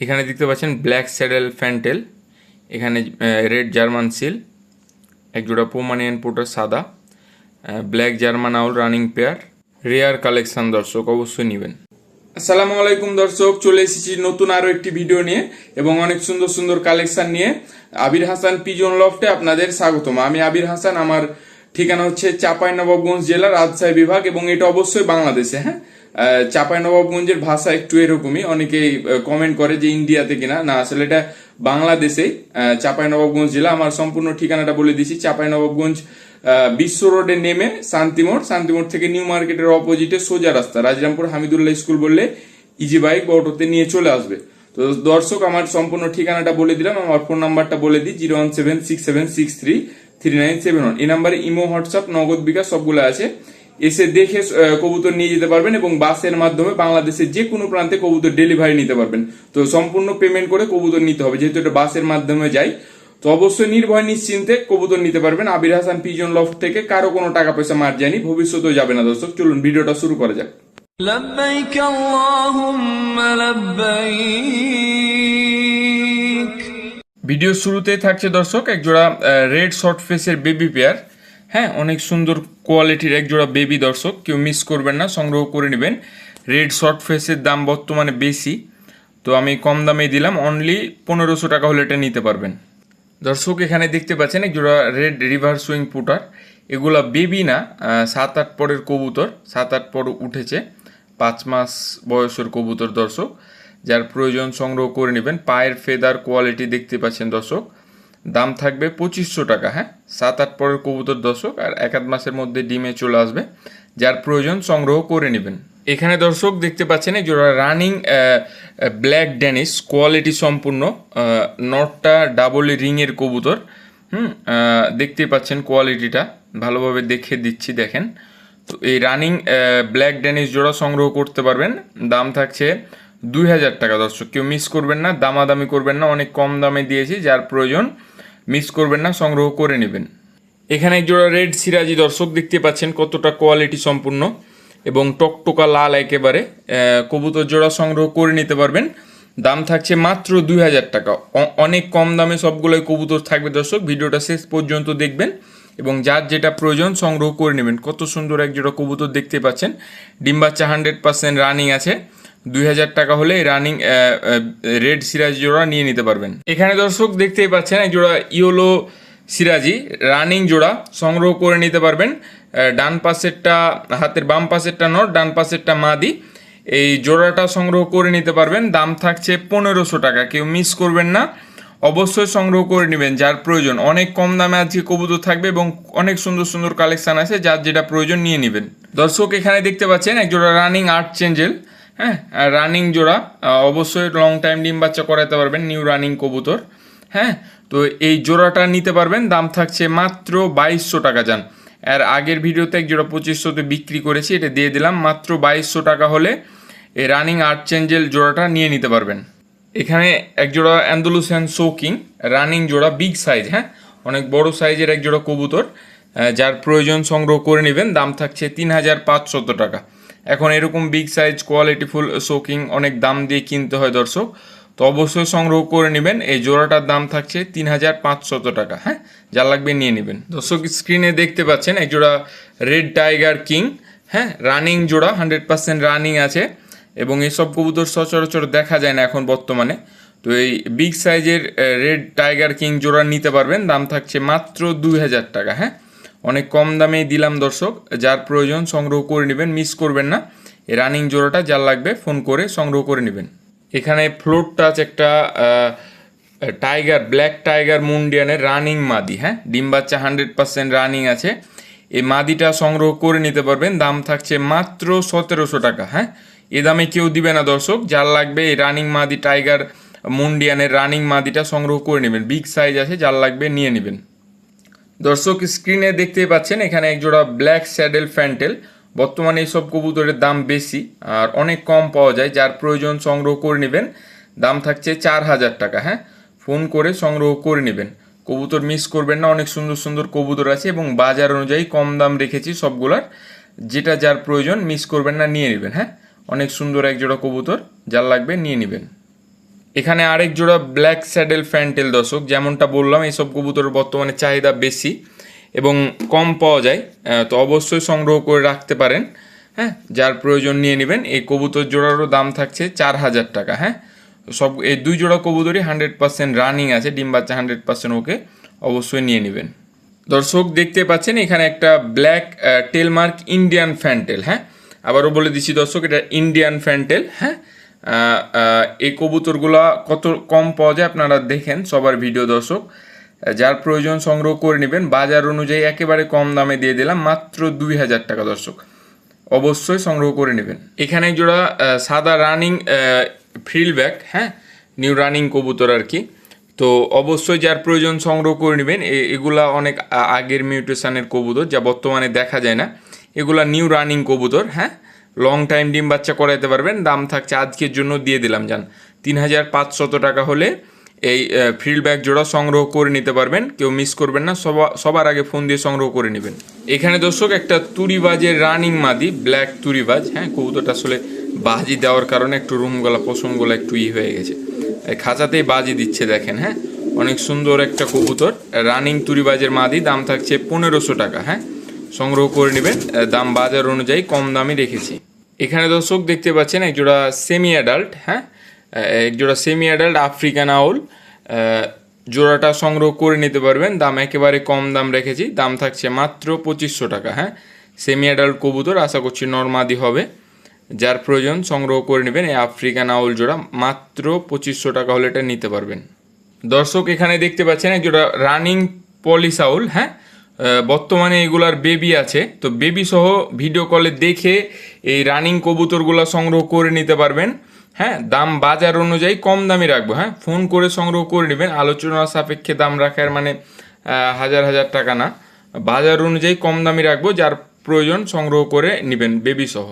এখানে দেখতে পাচ্ছেন ব্ল্যাক স্যাডেল ফ্যান্টেল, এখানে রেড জার্মান সিল, এক জোড়া পোমানিয়ান পোটার সাদা black German owl running pair, rare collection দর্শক অবশ্যই নেবেন। আসসালামু আলাইকুম দর্শক, চলে এসেছি নতুন আরও একটি ভিডিও নিয়ে এবং অনেক সুন্দর সুন্দর কালেকশন নিয়ে। আবির হাসান পিজন লফটে আপনাদের স্বাগতম। আমি আবির হাসান, আমার ঠিকানা হচ্ছে চাপাই নবাবগঞ্জ জেলা রাজশাহী বিভাগ এবং এটা অবশ্যই বাংলাদেশে হ্যাঁ? চাপাই নবাবগঞ্জের ভাষা একটু এরকমই। অনেকেই কমেন্ট করে যে ইন্ডিয়াতে কিনা। না, আসলে এটা বাংলাদেশেই। চাপাই নবাবগঞ্জ জেলা। আমার সম্পূর্ণ ঠিকানাটা বলে দিচ্ছি চাপাই নবাবগঞ্জ বিশ্ব রোডে নেমে শান্তিমোড়। শান্তিমোড় থেকে নিউ মার্কেটের অপোজিটে সোজা রাস্তা। রাজরামপুর হামিদুল্লাহ স্কুল বললে ইজি বাইক বা অটোতে নিয়ে চলে আসবে। তো দর্শক, আমার সম্পূর্ণ ঠিকানাটা বলে দিলাম। আমার ফোন নাম্বারটা বলে দিই, zero one seven six seven six three three nine seven one. এই নাম্বারে ইমো, হোয়াটসঅ্যাপ, নগদ বিকাশ, সবগুলো আছে। এসে দেখে আহ, কবুতর নিয়ে যেতে পারবেন এবং বাসের মাধ্যমে বাংলাদেশের যে কোনো প্রান্তে কবুতর ডেলিভারি নিতে পারবেন তো সম্পূর্ণ পেমেন্ট করে কবুতর নিতে হবে যেহেতু এটা বাসের মাধ্যমে যায় তো অবশ্যই নির্ভয় নিশ্চিন্তে কবুতর নিতে পারবেন আবির হাসান পিজন লফট থেকে কারো কোনো টাকা পয়সা মার যায়নি ভবিষ্যতেও যাবে না দর্শক চলুন ভিডিওটা শুরু করা যাক لبيك اللهم لبيك ভিডিও শুরুতেই থাকছে দর্শক এক জোড়া রেড শর্ট ফেসের বেবি পেয়ার হ্যাঁ অনেক সুন্দর কোয়ালিটির এক জোড়া বেবি দর্শক, কেউ মিস করবেন না, সংগ্রহ করে নেবেন। রেড শর্ট ফেসের দাম বর্তমানে বেশি, তো আমি কম দামে দিলাম অনলি পনেরোশো টাকা হলে এটা নিতে পারবেন। দর্শক, এখানে দেখতে পাচ্ছেন এক জোড়া রেড রিভার সুইং পুটার এগুলা বেবি না সাত আট পরের কবুতর, সাত আট পর উঠেছে, পাঁচ মাস বয়সের কবুতর দর্শক, যার প্রয়োজন সংগ্রহ করে নেবেন। পায়ের ফেদার কোয়ালিটি দেখতে পাচ্ছেন দর্শক দাম থাকবে পঁচিশশো টাকা হ্যাঁ? সাত, আট পরের কবুতর দর্শক, আর এক, আধ মাসের মধ্যে ডিমে চলে আসবে, যার প্রয়োজন সংগ্রহ করে নেবেন। এখানে দর্শক দেখতে পাচ্ছেন, এই জোড়া রানিং ব্ল্যাক ড্যানিশ কোয়ালিটি সম্পূর্ণ নটটা ডাবল রিংয়ের কবুতর, হুম দেখতেই পাচ্ছেন কোয়ালিটিটা ভালোভাবে দেখে দিচ্ছি, দেখেন। তো এই রানিং ব্ল্যাক ড্যানিশ জোড়া সংগ্রহ করতে পারবেন, দাম থাকছে দুই হাজার টাকা দর্শক। কেউ মিস করবেন না, দামাদামি করবেন না, অনেক কম দামে দিয়েছি, যার প্রয়োজন মিস করবেন না, সংগ্রহ করে নেবেন। এখানে এক জোড়া রেড সিরাজি দর্শক দেখতে পাচ্ছেন কতটা কোয়ালিটি সম্পূর্ণ এবং টকটকা লাল একেবারে কবুতর জোড়া সংগ্রহ করে নিতে পারবেন। দাম থাকছে মাত্র দুই হাজার টাকা। অনেক কম দামে সবগুলোই কবুতর থাকবে দর্শক। ভিডিওটা শেষ পর্যন্ত দেখবেন এবং যার যেটা প্রয়োজন সংগ্রহ করে নেবেন। কত সুন্দর এক জোড়া কবুতর দেখতে পাচ্ছেন। ডিম বাচ্চা হান্ড্রেড পার্সেন্ট রানিং আছে। দুই হাজার টাকা হলে রানিং রেড সিরাজ জোড়া নিয়ে নিতে পারবেন। এখানে দর্শক দেখতেই পাচ্ছেন এক জোড়া ইয়োলো সিরাজি রানিং জোড়া সংগ্রহ করে নিতে পারবেন। ডান পাশেরটা হাতের বাম পাশেরটা নট, ডান পাশেরটা মাদি। এই জোড়াটা সংগ্রহ করে নিতে পারবেন। দাম থাকছে পনেরোশো টাকা, কেউ মিস করবেন না। অবশ্যই সংগ্রহ করে নেবেন, যার প্রয়োজন। অনেক কম দামে আজকে কবুতর থাকবে এবং অনেক সুন্দর সুন্দর কালেকশন আছে, যার যেটা প্রয়োজন নিয়ে নেবেন। দর্শক এখানে দেখতে পাচ্ছেন, এক জোড়া রানিং আর্ট চেঞ্জেল হ্যাঁ রানিং জোড়া অবশ্যই লং টাইম ডিম বাচ্চা করাতে পারবেন নিউ রানিং কবুতর। হ্যাঁ তো এই জোড়াটা নিতে পারবেন, দাম থাকছে মাত্র বাইশশো টাকা যান। আর আগের ভিডিওতে এক জোড়া পঁচিশশোতে বিক্রি করেছি, এটা দিয়ে দিলাম, মাত্র বাইশশো টাকা হলে এই রানিং আর্ট চেঞ্জেল জোড়াটা নিয়ে নিতে পারবেন। এখানে এক জোড়া অ্যান্ডালুসিয়ান শোকিং রানিং জোড়া বিগ সাইজ হ্যাঁ অনেক বড় সাইজের এক জোড়া কবুতর যার প্রয়োজন সংগ্রহ করে নেবেন, দাম থাকছে তিন হাজার পাঁচশত টাকা। এখন এরকম বিগ সাইজ কোয়ালিটিফুল শোকিং অনেক দাম দিয়ে কিনতে হয় দর্শক। তো অবশ্যই সংগ্রহ করে নেবেন। এই জোড়াটার দাম থাকছে তিন হাজার পাঁচশত টাকা হ্যাঁ? যা লাগবে নিয়ে নেবেন। দর্শক স্ক্রিনে দেখতে পাচ্ছেন এক জোড়া রেড টাইগার কিং হ্যাঁ? রানিং জোড়া হান্ড্রেড পার্সেন্ট রানিং আছে। এবং এসব কবুতর সচরাচর দেখা যায় না এখন বর্তমানে। তো এই বিগ সাইজের রেড টাইগার কিং জোড়া নিতে পারবেন। দাম থাকছে মাত্র দুই হাজার টাকা হ্যাঁ? অনেক কম দামেই দিলাম দর্শক, যার প্রয়োজন সংগ্রহ করে নেবেন মিস করবেন না। রানিং জোড়াটা যার লাগবে ফোন করে সংগ্রহ করে নেবেন। এখানে ফ্লোর টাচ একটা টাইগার ব্ল্যাক টাইগার মুন্ডিয়ানের রানিং মাদি হ্যাঁ? ডিম বাচ্চা হান্ড্রেড পার্সেন্ট রানিং আছে। এই মাদিটা সংগ্রহ করে নিতে পারবেন, দাম থাকছে মাত্র সতেরোশো টাকা হ্যাঁ? এ দামে কেউ দিবে না দর্শক, যার লাগবে এই রানিং মাদি টাইগার মুন্ডিয়ানের রানিং মাদিটা সংগ্রহ করে নেবেন। বিগ সাইজ আছে, যার লাগবে নিয়ে নেবেন। দর্শক স্ক্রিনে দেখতেই পাচ্ছেন, এখানে এক জোড়া ব্ল্যাক স্যাডেল ফ্যান্টেল বর্তমানে এইসব কবুতরের দাম বেশি, আর অনেক কম পাওয়া যায়, যার প্রয়োজন সংগ্রহ করে নেবেন। দাম থাকছে চার হাজার টাকা হ্যাঁ? ফোন করে সংগ্রহ করে নেবেন। কবুতর মিস করবেন না, অনেক সুন্দর সুন্দর কবুতর আছে এবং বাজার অনুযায়ী কম দাম রেখেছি সবগুলার। যেটা যার প্রয়োজন মিস করবেন না, নিয়ে নেবেন হ্যাঁ? অনেক সুন্দর এক জোড়া কবুতর, যার লাগবে নিয়ে নেবেন। এখানে আরেক জোড়া ব্ল্যাক স্যাডেল ফ্যান্টেল দর্শক, যেমনটা বললাম, এইসব কবুতরের বর্তমানে চাহিদা বেশি এবং কম পাওয়া যায় তো অবশ্যই সংগ্রহ করে রাখতে পারেন হ্যাঁ যার প্রয়োজন নিয়ে নেবেন। এই কবুতর জোড়ারও দাম থাকছে চার হাজার টাকা হ্যাঁ। সব, এই দুই জোড়া কবুতরই হান্ড্রেড পার্সেন্ট রানিং আছে, ডিম বাচ্চা হান্ড্রেড পার্সেন্ট ওকে অবশ্যই নিয়ে নেবেন। দর্শক, দেখতে পাচ্ছেন এখানে একটা ব্ল্যাক টেলমার্ক ইন্ডিয়ান ফ্যান্টেল হ্যাঁ। আবারও বলে দিচ্ছি দর্শক, এটা ইন্ডিয়ান ফ্যান্টেল হ্যাঁ। এই কবুতরগুলো কত কম পাওয়া যায় আপনারা দেখেন সবার ভিডিও দর্শক। যার প্রয়োজন সংগ্রহ করে নেবেন, বাজার অনুযায়ী একেবারে কম দামে দিয়ে দিলাম, মাত্র দুই হাজার টাকা দর্শক। অবশ্যই সংগ্রহ করে নেবেন। এখানে জোড়া সাদা রানিং ফ্রিল ব্যাক হ্যাঁ? নিউ রানিং কবুতর আর কি। তো অবশ্যই যার প্রয়োজন সংগ্রহ করে নেবেন এগুলা অনেক আগের মিউটেশনের কবুতর, যা বর্তমানে দেখা যায় না। এগুলা নিউ রানিং কবুতর হ্যাঁ? লং টাইম ডিম বাচ্চা করাইতে পারবেন, দাম থাকছে আজকের জন্য দিয়ে দিলাম যান তিন হাজার পাঁচশত টাকা হলে এই ফিল্ড ব্যাগ জোড়া সংগ্রহ করে নিতে পারবেন, কেউ মিস করবেন না, সবা- সবার আগে ফোন দিয়ে সংগ্রহ করে নেবেন। এখানে দর্শক, একটা তুরিবাজের রানিং মাদি ব্ল্যাক তুরিবাজ হ্যাঁ কবুতরটা আসলে বাজি দেওয়ার কারণে একটু রুমগুলা পশমগুলা একটু ই হয়ে গেছে। খাঁচাতেই বাজি দিচ্ছে, দেখেন হ্যাঁ অনেক সুন্দর একটা কবুতর রানিং তুরিবাজের মাদি, দাম থাকছে পনেরোশো টাকা হ্যাঁ সংগ্রহ করে নেবেন দাম বাজার অনুযায়ী কম দামে রেখেছি। এখানে দর্শক দেখতে পাচ্ছেন একজোড়া সেমি অ্যাডাল্ট হ্যাঁ? একজোড়া সেমি অ্যাডাল্ট আফ্রিকান আউল জোড়াটা সংগ্রহ করে নিতে পারবেন। দাম একেবারে কম দাম রেখেছি। দাম থাকছে মাত্র পঁচিশশো টাকা হ্যাঁ? সেমি অ্যাডাল্ট কবুতর, আশা করছি নর্মাদি হবে। যার প্রয়োজন সংগ্রহ করে নেবেন এই আফ্রিকান আউল জোড়া। মাত্র পঁচিশশো টাকা হলে এটা নিতে পারবেন। দর্শক এখানে দেখতে পাচ্ছেন একজোড়া রানিং পলিস আউল হ্যাঁ? বর্তমানে এগুলার বেবি আছে। তো বেবি সহ ভিডিও কলে দেখে এই রানিং কবুতরগুলো সংগ্রহ করে নিতে পারবেন। হ্যাঁ দাম বাজার অনুযায়ী কম দামে রাখব। হ্যাঁ ফোন করে সংগ্রহ করে নেবেন। আলোচনা সাপেক্ষে দাম রাখার মানে হাজার হাজার টাকা না। বাজার অনুযায়ী কম দামে রাখব, যার প্রয়োজন সংগ্রহ করে নেবেন বেবি সহ।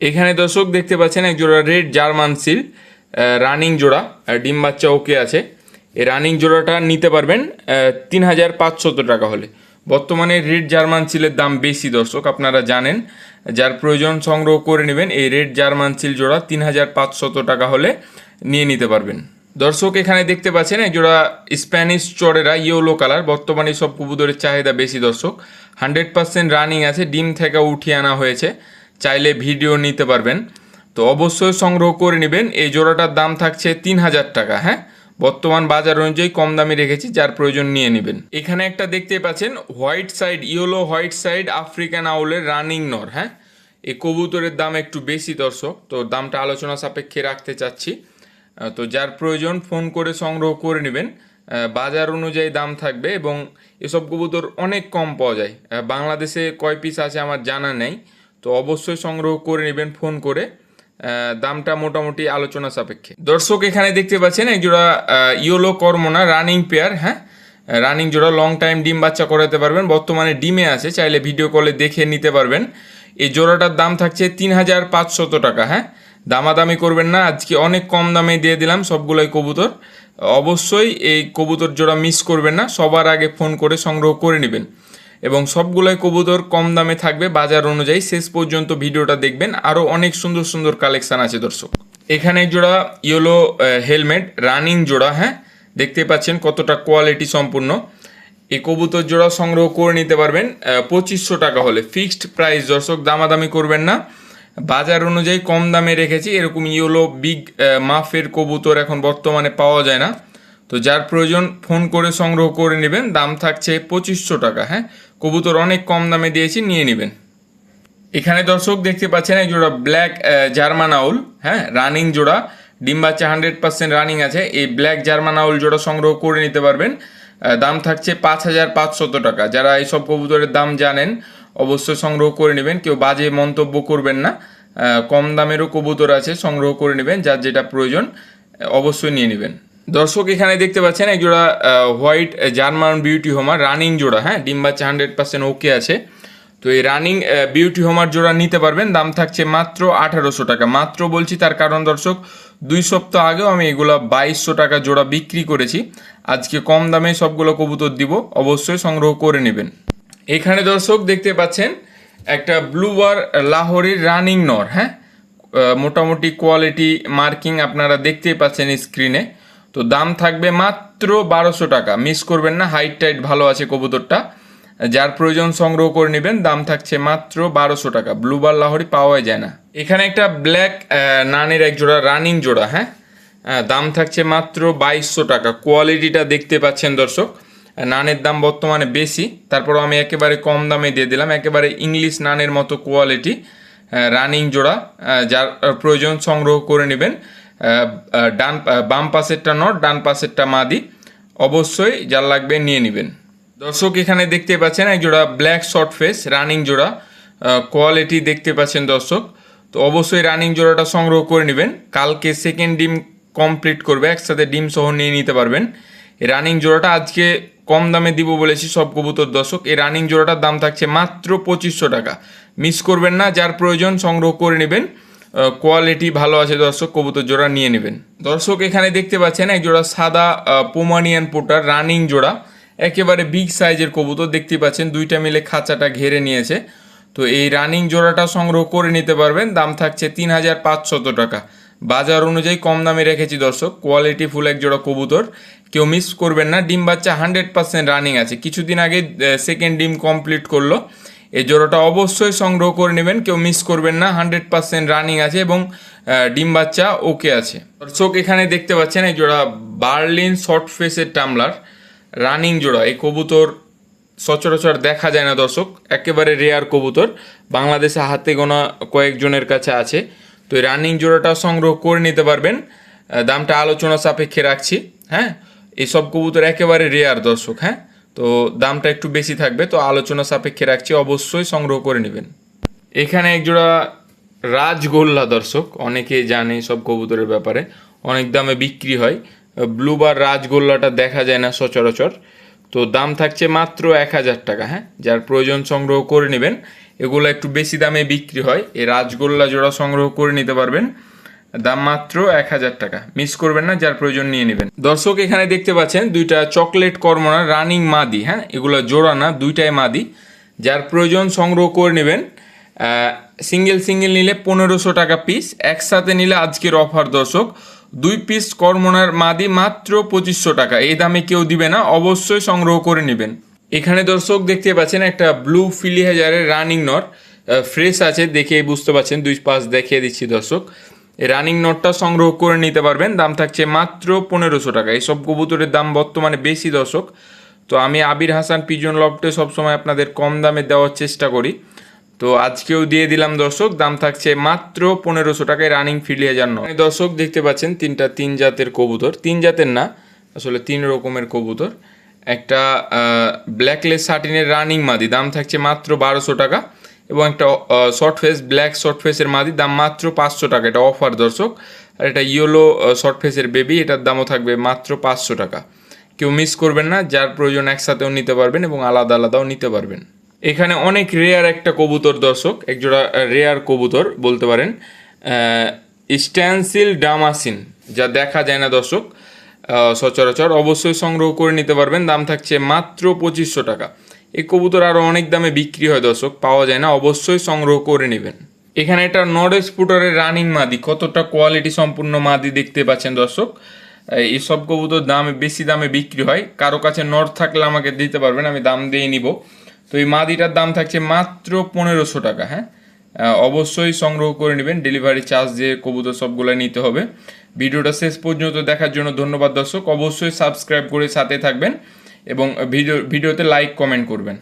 এখানে দর্শক দেখতে পাচ্ছেন, এক জোড়া রেড জার্মান সিল রানিং জোড়া ডিম বাচ্চা ওকে আছে। এই রানিং জোড়াটা নিতে পারবেন তিন হাজার পাঁচশত টাকা হলে। বর্তমানে রেড জার্মান সিলের দাম বেশি, দর্শক, আপনারা জানেন। যার প্রয়োজন সংগ্রহ করে নেবেন, এই রেড জার্মান সিল জোড়া তিন হাজার পাঁচশত টাকা হলে নিয়ে নিতে পারবেন। দর্শক, এখানে দেখতে পাচ্ছেন এক জোড়া স্প্যানিশ চড়েরা ইয়েলো কালার বর্তমানে সব কবুতরের চাহিদা বেশি, দর্শক। হান্ড্রেড পার্সেন্ট রানিং আছে, ডিম থেকে উঠিয়ে আনা হয়েছে, চাইলে ভিডিও নিতে পারবেন। তো অবশ্যই সংগ্রহ করে নেবেন, এই জোড়াটার দাম থাকছে তিন হাজার টাকা হ্যাঁ? বর্তমান বাজার অনুযায়ী কম দামে রেখেছি, যার প্রয়োজন নিয়ে নেবেন। এখানে একটা দেখতে পাচ্ছেন, white side yellow, white side African আউলের running নর হ্যাঁ? এই কবুতরের দাম একটু বেশি দর্শক, তো দামটা আলোচনা সাপেক্ষে রাখতে চাচ্ছি। তো যার প্রয়োজন ফোন করে সংগ্রহ করে নেবেন। বাজার অনুযায়ী দাম থাকবে এবং এসব কবুতর অনেক কম পাওয়া যায়। বাংলাদেশে কয় পিস আছে আমার জানা নেই, তো অবশ্যই সংগ্রহ করে নেবেন ফোন করে। দামটা মোটামুটি আলোচনা সাপেক্ষে। দর্শক এখানে দেখতে পাচ্ছেন, এক জোড়া ইয়োলো কর্মনা রানিং পেয়ার হ্যাঁ? রানিং জোড়া লং টাইম ডিম বাচ্চা করাতে পারবেন। বর্তমানে ডিমে আছে, চাইলে ভিডিও কলে দেখে নিতে পারবেন। এই জোড়াটার দাম থাকছে তিন হাজার পাঁচশত টাকা হ্যাঁ? দামাদামি করবেন না, আজকে অনেক কম দামে দিয়ে দিলাম সবগুলোই কবুতর। অবশ্যই এই কবুতর জোড়া মিস করবেন না, সবার আগে ফোন করে সংগ্রহ করে নেবেন। এবং সবগুলোই কবুতর কম দামে থাকবে। বাজার অনুযায়ী শেষ পর্যন্ত ভিডিওটা দেখবেন। আরও অনেক সুন্দর সুন্দর কালেকশন আছে দর্শক। এখানে জোড়া ইয়েলো হেলমেট রানিং জোড়া হ্যাঁ? দেখতে পাচ্ছেন কতটা কোয়ালিটি সম্পূর্ণ। এই কবুতর জোড়া সংগ্রহ করে নিতে পারবেন পঁচিশশো টাকা হলে। ফিক্সড প্রাইস দর্শক, দামাদামি করবেন না। বাজার অনুযায়ী কম দামে রেখেছি। এরকম ইয়েলো বিগ মাফের কবুতর এখন বর্তমানে পাওয়া যায় না। তো যার প্রয়োজন, ফোন করে সংগ্রহ করে নেবেন। দাম থাকছে পঁচিশশো টাকা হ্যাঁ? কবুতর অনেক কম দামে দিয়েছি, নিয়ে নেবেন। এখানে দর্শক দেখতে পাচ্ছেন এক জোড়া ব্ল্যাক জার্মান আউল হ্যাঁ রানিং জোড়া। ডিম বাচ্চা হান্ড্রেড পার্সেন্ট রানিং আছে। এই ব্ল্যাক জার্মান আউল জোড়া সংগ্রহ করে নিতে পারবেন। দাম থাকছে পাঁচ হাজার পাঁচশত টাকা। যারা এইসব কবুতরের দাম জানেন, অবশ্যই সংগ্রহ করে নেবেন। কেউ বাজে মন্তব্য করবেন না। কম দামেরও কবুতর আছে, সংগ্রহ করে নেবেন, যার যেটা প্রয়োজন, অবশ্যই নিয়ে নেবেন। দর্শক এখানে দেখতে পাচ্ছেন, এক জোড়া white German beauty homer running জোড়া হ্যাঁ? ডিম বাচ্চা হান্ড্রেড পার্সেন্ট ওকে আছে। তো এই রানিং বিউটি হোমার জোড়া নিতে পারবেন, দাম থাকছে মাত্র আঠারোশো টাকা। মাত্র বলছি তার কারণ দর্শক, দুই সপ্তাহ আগেও আমি এগুলো বাইশশো টাকা জোড়া বিক্রি করেছি। আজকে কম দামে সবগুলো কবুতর দিব, অবশ্যই সংগ্রহ করে নেবেন। এখানে দর্শক দেখতে পাচ্ছেন, একটা ব্লু বার লাহোরের রানিং নর হ্যাঁ? মোটামুটি কোয়ালিটি মার্কিং আপনারা দেখতেই পাচ্ছেন স্ক্রিনে তো দাম থাকবে মাত্র বারোশো টাকা। মিস করবেন না হাইট টাইট ভালো আছে কবুতরটা। যার প্রয়োজন সংগ্রহ করে নেবেন, দাম থাকছে মাত্র বারোশো টাকা। ব্লুবার লাহরি পাওয়া যায় না। এখানে একটা ব্ল্যাক নানের এক জোড়া রানিং জোড়া হ্যাঁ? দাম থাকছে মাত্র বাইশশো টাকা। কোয়ালিটিটা দেখতে পাচ্ছেন দর্শক। নানের দাম বর্তমানে বেশি। তারপরও আমি একেবারে কম দামে দিয়ে দিলাম। একেবারে ইংলিশ নানের মতো কোয়ালিটি রানিং জোড়া যার প্রয়োজন সংগ্রহ করে নেবেন। ডান বাম পাশেরটা নট, ডান পাশেরটা মাদি। অবশ্যই যার লাগবে নিয়ে নেবেন। দর্শক, এখানে দেখতে পাচ্ছেন এক জোড়া ব্ল্যাক শর্ট ফেস রানিং জোড়া কোয়ালিটি দেখতে পাচ্ছেন দর্শক। তো অবশ্যই রানিং জোড়াটা সংগ্রহ করে নেবেন। কালকে সেকেন্ড ডিম কমপ্লিট করবে, একসাথে ডিম সহ নিয়ে নিতে পারবেন। এই রানিং জোড়াটা আজকে কম দামে দিব বলেছি সব কবুতর দর্শক। এই রানিং জোড়াটার দাম থাকছে মাত্র পঁচিশশো টাকা। মিস করবেন না, যার প্রয়োজন সংগ্রহ করে নেবেন। কোয়ালিটি ভালো আছে দর্শক, কবুতর জোড়া নিয়ে নেবেন। দর্শক, এখানে দেখতে পাচ্ছেন, এক জোড়া সাদা পোমানিয়ান পোটার রানিং জোড়া। একেবারে বিগ সাইজের কবুতর দেখতে পাচ্ছেন, দুইটা মিলে খাঁচাটা ঘেরে নিয়েছে। তো এই রানিং জোড়াটা সংগ্রহ করে নিতে পারবেন, দাম থাকছে তিন হাজার পাঁচশত টাকা। বাজার অনুযায়ী কম দামে রেখেছি দর্শক কোয়ালিটি ফুল এক জোড়া কবুতর। কেউ মিস করবেন না, ডিম বাচ্চা হান্ড্রেড পার্সেন্ট রানিং আছে। কিছুদিন আগে সেকেন্ড ডিম কমপ্লিট করল। এই জোড়াটা অবশ্যই সংগ্রহ করে নেবেন। কেউ মিস করবেন না। হান্ড্রেড পার্সেন্ট রানিং আছে এবং ডিম বাচ্চা ওকে আছে। দর্শক, এখানে দেখতে পাচ্ছেন এই জোড়া বার্লিন শর্ট ফেসের টামলার রানিং জোড়া। এই কবুতর সচরাচর দেখা যায় না দর্শক। একেবারে রেয়ার কবুতর। বাংলাদেশে হাতে গোনা কয়েকজনের কাছে আছে। তো এই রানিং জোড়াটা সংগ্রহ করে নিতে পারবেন। দামটা আলোচনা সাপেক্ষে রাখছি। হ্যাঁ এইসব কবুতর একেবারে রেয়ার দর্শক। হ্যাঁ তো দামটা একটু বেশি থাকবে, তো আলোচনা সাপেক্ষে রাখছি, অবশ্যই সংগ্রহ করে নেবেন। এখানে একজোড়া রাজগোল্লা দর্শক অনেকে জানে সব কবুতরের ব্যাপারে, অনেক দামে বিক্রি হয়। ব্লুবার রাজগোল্লাটা দেখা যায় না সচরাচর, তো দাম থাকছে মাত্র এক হাজার টাকা হ্যাঁ? যার প্রয়োজন সংগ্রহ করে নেবেন, এগুলো একটু বেশি দামে বিক্রি হয়। এই রাজগোল্লা জোড়া সংগ্রহ করে নিতে পারবেন। দাম মাত্র এক হাজার টাকা। মিস করবেন না, যার প্রয়োজন নিয়ে নেবেন। দর্শক, এখানে দেখতে পাচ্ছেন দুইটা চকলেট কর্মনা, রানিং মাদি হ্যাঁ? এগুলো জোড়া না, দুইটাই মাদি। যার প্রয়োজন সংগ্রহ করে নেবেন সিঙ্গেল সিঙ্গেল নিলে পনেরোশো টাকা পিস একসাথে নিলে আজকের অফার দর্শক, দুই পিস কর্মনার মাদি মাত্র পঁচিশশো টাকা। এই দামে কেউ দিবে না, অবশ্যই সংগ্রহ করে নেবেন। এখানে দর্শক, দেখতে পাচ্ছেন একটা ব্লু ফিলি হাজারের রানিং নর ফ্রেশ আছে, দেখে বুঝতে পাচ্ছেন, দুই পাশ দেখিয়ে দিচ্ছি দর্শক। রানিং নোটটা সংগ্রহ করে নিতে পারবেন। দাম থাকছে মাত্র পনেরোশো টাকা। এইসব কবুতরের দাম বর্তমানে বেশি দর্শক। তো আমি আবির হাসান, পিজন লফটে সবসময় আপনাদের কম দামে দেওয়ার চেষ্টা করি। তো আজকেও দিয়ে দিলাম দর্শক, দাম থাকছে মাত্র পনেরোশো টাকায় রানিং ফিলিয়ে যান। দর্শক দেখতে পাচ্ছেন, তিনটা তিন জাতের কবুতর। তিন জাতের না, আসলে তিন রকমের কবুতর। একটা ব্ল্যাকলেস সাটিনের রানিং মাদি। দাম থাকছে মাত্র বারোশো টাকা। এবং একটা শর্ট ফেস ব্ল্যাক শর্ট ফেসের মাদি, দাম মাত্র পাঁচশো টাকা। এটা অফার দর্শক। আর এটা ইয়েলো শর্ট ফেসের বেবি এটার দামও থাকবে মাত্র পাঁচশো টাকা। কেউ মিস করবেন না, যার প্রয়োজন একসাথেও নিতে পারবেন এবং আলাদা আলাদাও নিতে পারবেন। এখানে অনেক রেয়ার একটা কবুতর দর্শক, একজোড়া রেয়ার কবুতর বলতে পারেন স্ট্যান্সিল ডামাসিন যা দেখা যায় না দর্শক সচরাচর অবশ্যই সংগ্রহ করে নিতে পারবেন। দাম থাকছে মাত্র পঁচিশশো টাকা। এই কবুতর আরও অনেক দামে বিক্রি হয় দর্শক, পাওয়া যায় না, অবশ্যই সংগ্রহ করে নেবেন। এখানে একটা নরেশ পুটারের রানিং মাদি, কতটা কোয়ালিটি সম্পূর্ণ মাদি দেখতে পাচ্ছেন দর্শক। এই সব কবুতর দামে, বেশি দামে বিক্রি হয়। কারও কাছে নর থাকলে আমাকে দিতে পারবেন, আমি দাম দিয়ে নিব। তো এই মাদিটার দাম থাকছে মাত্র পনেরোশো টাকা হ্যাঁ? অবশ্যই সংগ্রহ করে নেবেন ডেলিভারি চার্জ দিয়ে কবুতর সবগুলো নিতে হবে। ভিডিওটা শেষ পর্যন্ত দেখার জন্য ধন্যবাদ দর্শক। অবশ্যই সাবস্ক্রাইব করে সাথে থাকবেন। এবং ভিডিও ভিডিওতে লাইক কমেন্ট করবেন।